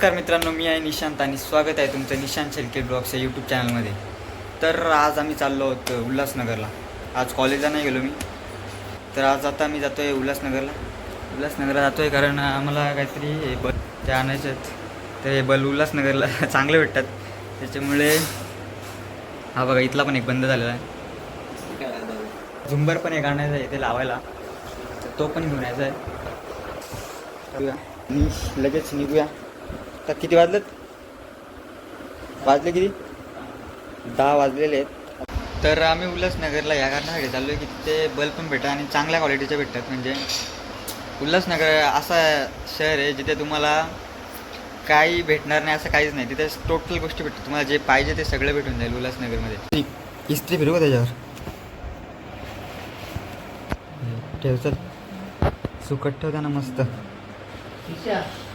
नमस्कार मित्रांनो मी आहे निशांत आणि स्वागत आहे तुमचं निशांत शेलके ब्लॉग्स यूट्यूब चॅनलमध्ये तर आज आम्ही चाललो आहोत उल्हासनगरला. आज कॉलेजला नाही गेलो मी. तर आज आता मी जातो आहे उल्हासनगरला. उल्हासनगरला जातो आहे कारण आम्हाला काहीतरी हे बल ते आणायचे आहेत. तर हे बल उल्हासनगरला चांगले भेटतात. त्याच्यामुळे हा बघा इथला पण एक बंद झालेला आहे. झुंबर पण एक आणायचं आहे ते लावायला. तो पण घेऊन यायचा आहे. निश लगेच निघूया. तर किती वाजलेत? वाजले किती? दहा वाजलेले आहेत. तर आम्ही उल्हासनगरला या कारणासाठी चाललो आहे की तिथे बल्ब पण भेटतात आणि चांगल्या क्वालिटीचे भेटतात. म्हणजे उल्हासनगर असा शहर आहे जिथे तुम्हाला काही भेटणार नाही असं काहीच नाही. तिथे टोटल गोष्टी भेटतात. तुम्हाला जे पाहिजे ते सगळं भेटून जाईल उल्हासनगरमध्ये इस्त्री फिरवू का त्याच्यावर? ठेवतात सुकट ठेवता ना मस्त.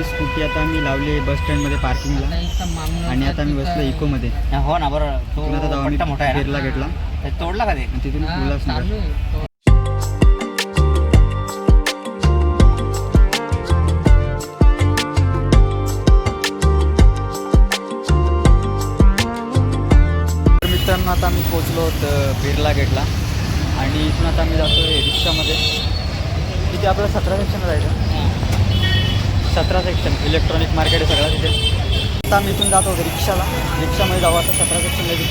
आपली स्कूटी आता मी लावली बस स्टँडमध्ये पार्किंगला. आणि आता मी बसलो इकोमध्ये. हो ना बरं. तो आता मोठा घेतला तोडला का ते? तिथून मित्रांनो आता आम्ही पोचलो आहोत बिर्ला गेटला. आणि इथून आता आम्ही जातो रिक्षामध्ये. तिथे आपल्याला सतरा सेक्शन जायचं. सतरा सेक्शन इलेक्ट्रॉनिक मार्केट आहे सगळं तिथे. आता आम्ही इथून जात होतो रिक्षाला. रिक्षामध्ये जाऊ आता सतरा सेक्शन लगेच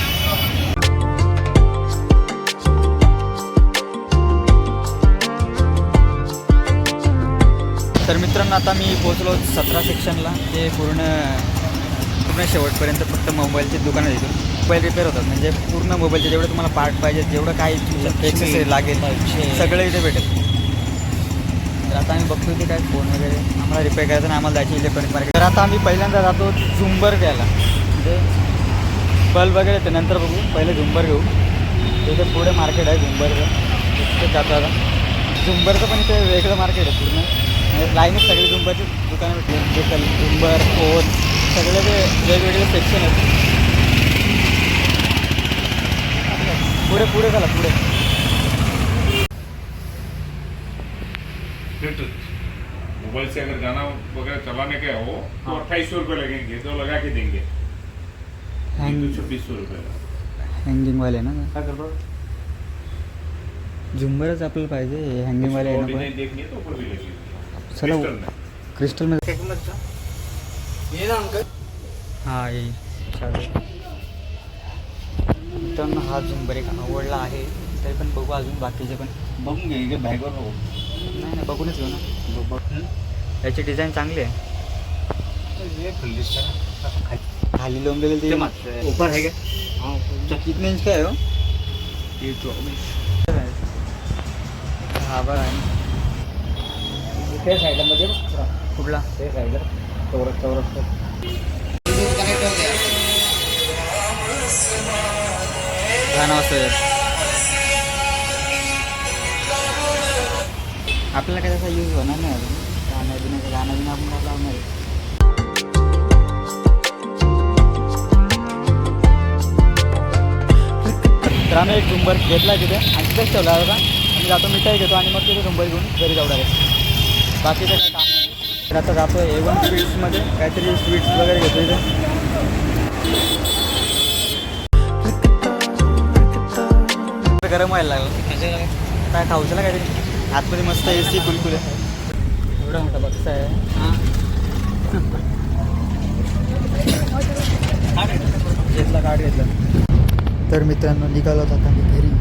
तर मित्रांनो आता मी पोहोचलो सतरा सेक्शनला ते पूर्ण पूर्ण शेवटपर्यंत फक्त मोबाईलचे दुकानं इथून मोबाईल रिपेअर होतात. म्हणजे पूर्ण मोबाईलचे जेवढे तुम्हाला पार्ट पाहिजे जेवढं काही एक्सेसरी लागेल सगळं इथे भेटेल. तर आता आम्ही बघतो की काय फोन वगैरे. आम्हाला रिपेअर करायचं आणि आम्हाला जायची इलेक्ट्रॉनिक मार्केट तर आता आम्ही पहिल्यांदा जातो झुंबर घ्यायला म्हणजे बल्ब वगैरे ते नंतर बघू. पहिले झुंबर घेऊ. तिथे पुढे मार्केट आहे झुंबरचं. तिथे जातो आता. झुंबरचं पण इथे वेगळं मार्केट आहे पूर्ण. म्हणजे लाईनच सगळी झुंबरची दुकानं भेटली जे झुंबर फोन सगळे ते वेगवेगळे सेक्शन आहेत. पुढे पुढे झाला पुढे. ब्लूटूथ मोबाइल से अगर गाना वगैरह चलाने का हो तो हाँ। अट्ठाईस सौ रुपये लगेंगे दो लगा के देंगे। छब्बीस सौ रुपये हँगिंगवाले ना? काय करतो झुंबरच आपल्याला पाहिजे ना डिजाइन देखनी है तो ऊपर भी लगी चलो Crystal में। ये ना अंकल। हां येईल चालेल. मित्रांनो हा झुंबर एक आवडला आहे. तरी पण बघू अजून बाकीचे पण. बघून घे बॅगवर नको नाही नाही बघूनच घेऊ ना. बघ याची डिझाईन चांगली आहे. है खाली खाली लोंबलेली ते. ती मत ऊपर है क्या हाँ कितने इंच का है? हो ये हा बघा आहे. त्या साईडला मध्ये बघ. कुठला? त्या साईडला चौरस चौरस. गाणं आपल्याला काय त्याचा यूज होणार नाही अजून. गाणं बिण्याचं गाणं बिणं आपण काय लावणार आहे? तर आम्ही एक झुंबर घेतला तिथे आणि तिथेच ठेवला होता. आम्ही जातो मिठाई घेतो आणि मग तिथे झुंबर घेऊन घरी जाऊ डायरेक्ट बाकीचं काय काम तर आता जातो ए वन स्वीट्समध्ये काहीतरी स्वीट्स वगैरे घेतो इथे. गरम व्हायला लागलं. काय खाऊचं ना काहीतरी? आतमध्ये मस्त ए सी कुलकुल आहे. एवढा मोठा बक्सा आहे. घेतला कार्ड घेतला. तर मित्रांनो निघालो होतो आता मी घरी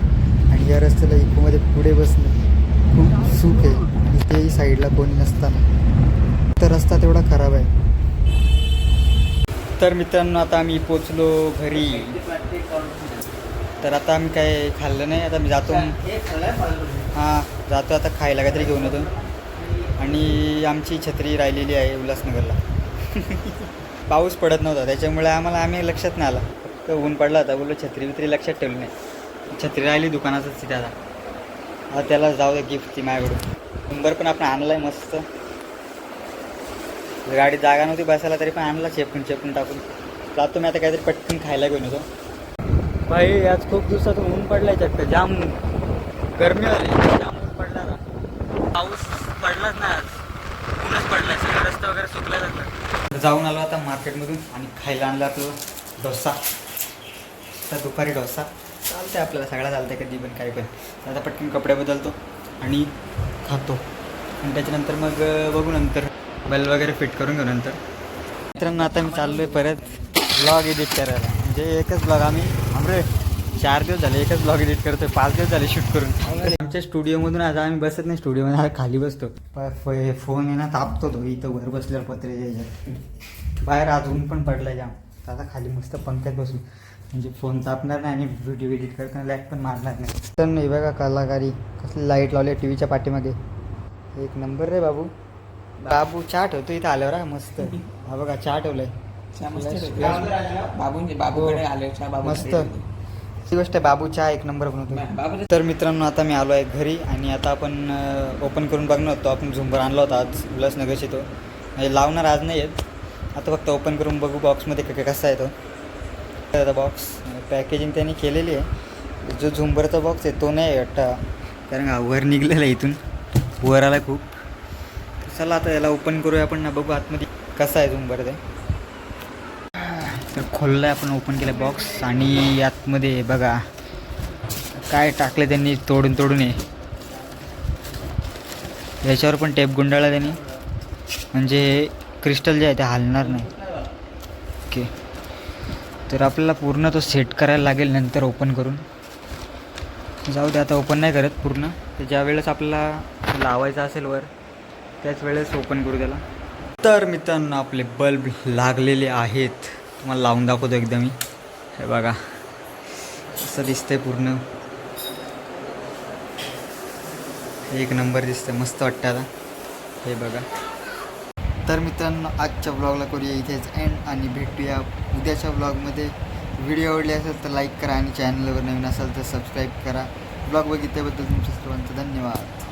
आणि या रस्त्याला इकोमध्ये पुढे बसणं खूप सुख आहे आणि तेही साईडला कोणी नसताना. तर रस्ता तेवढा खराब आहे. तर मित्रांनो आता आम्ही पोचलो घरी. तर आता आम्ही काय खाल्लं नाही आता मी जातो. हां. जातो आता खायला काहीतरी घेऊन येतो आणि आमची छत्री राहिलेली आहे उल्हासनगरला. पाऊस पडत नव्हता त्याच्यामुळे आम्हाला आम्ही लक्षात नाही आला. फक्त ऊन पडला होता बोललो छत्री वित्री लक्षात ठेवली नाही. छत्री राहिली दुकानातच तिथे आता. आता त्याला जाऊ दे गिफ्ट ती माझ्याकडून. नंबर पण आपण आणला आहे मस्त. गाडी जागा नव्हती बसायला तरी पण आणला चेपून चेपून टाकून. जातो मी आता काहीतरी पटकन खायला घेऊन येतो भाई आज खूप दिवसातून ऊन पडलाय चक्क जाम गरमी झाली. जाम पाऊस पडलाच नाही आज ऊनच पडलाय. सगळं रस्ते वगैरे सुकला जातात. जाऊन आलो आता मार्केटमधून आणि खायला आणला आपलं डोसा. तर दुपारी डोसा. चालतंय आपल्याला सगळा चालतंय कधी पण काही पण. आता पटकन कपडे बदलतो आणि खातो. आणि त्याच्यानंतर मग बघू नंतर. बेल वगैरे फिट करून घेऊ नंतर. मित्रांनो आता मी चाललो आहे परत ब्लॉग एडिट करायला. म्हणजे एकच ब्लॉग आम्ही आमरे चार दिवस झाले एकच ब्लॉग एडिट करतोय पाच दिवस झाले शूट करून. आमच्या स्टुडिओमधून आज आम्ही बसत नाही स्टुडिओमध्ये आता खाली बसतो. फोन आहे ना तापतो तो इथं वर बसल्यावर पत्रे बाहेर आज ऊन पण पडलं जाम. आता खाली मस्त पंख्यात बसून. म्हणजे फोन तापणार नाही आणि व्हिडिओ एडिट करताना लॅग पण मारणार नाही. तर नाही बघा कलाकारी कसली लाइट लावली टी व्हीच्या पाठीमागे. एक नंबर रे बाबू. बाबू चहा ठेवतो इथं आल्यावर मस्त. हा बघा चहा ठेवलाय बाबूंचे बाबूकडे आले बाबू मस्त. ती गोष्ट आहे बाबू चहा एक नंबर बनवतो तर मित्रांनो आता मी आलो आहे घरी आणि आता आपण ओपन करून बघणार होतो आपण झुंबर आणला होता आज उल्हासनगरशी तो. म्हणजे लावणार आज नाही आहेत आता फक्त ओपन करून बघू बॉक्समध्ये क- कसा आहे तो. आता बॉक्स पॅकेजिंग त्यांनी केलेली आहे. जो झुंबरचा बॉक्स आहे तो नाही वाटतं. कारण वर निघलेला आहे इथून. वर आला खूप. चला आता याला ओपन करूया आपण. ना बघू आतमध्ये कसा आहे झुंबर ते. तर खोललं आहे आपण ओपन केलं बॉक्स आणि आतमध्ये बघा काय टाकलं त्यांनी तोडून तोडून हे. याच्यावर पण टेप गुंडाळला त्यांनी. म्हणजे क्रिस्टल जे आहे ते हलणार नाही. ओके तर आपल्याला पूर्ण तो सेट करायला लागेल नंतर ओपन करून. जाऊ दे आता ओपन नाही करत पूर्ण. तर ज्या वेळेस आपल्याला लावायचं असेल वर त्याच वेळेस ओपन करू त्याला. तर मित्रांनो आपले बल्ब लागलेले आहेत. तुम्हाला लावून दाखवतो एकदा मी. हे बघा. असं दिसतंय पूर्ण. एक नंबर दिसतंय. मस्त वाटतं आता. हे बघा. तर मित्रांनो आजच्या ब्लॉगला करूया इथेच एंड आणि भेटूया उद्याच्या ब्लॉगमध्ये व्हिडिओ आवडले असेल तर लाईक करा आणि चॅनलवर नवीन असेल तर सबस्क्राईब करा. ब्लॉग बघितल्याबद्दल तुमच्या सर्वांचं धन्यवाद.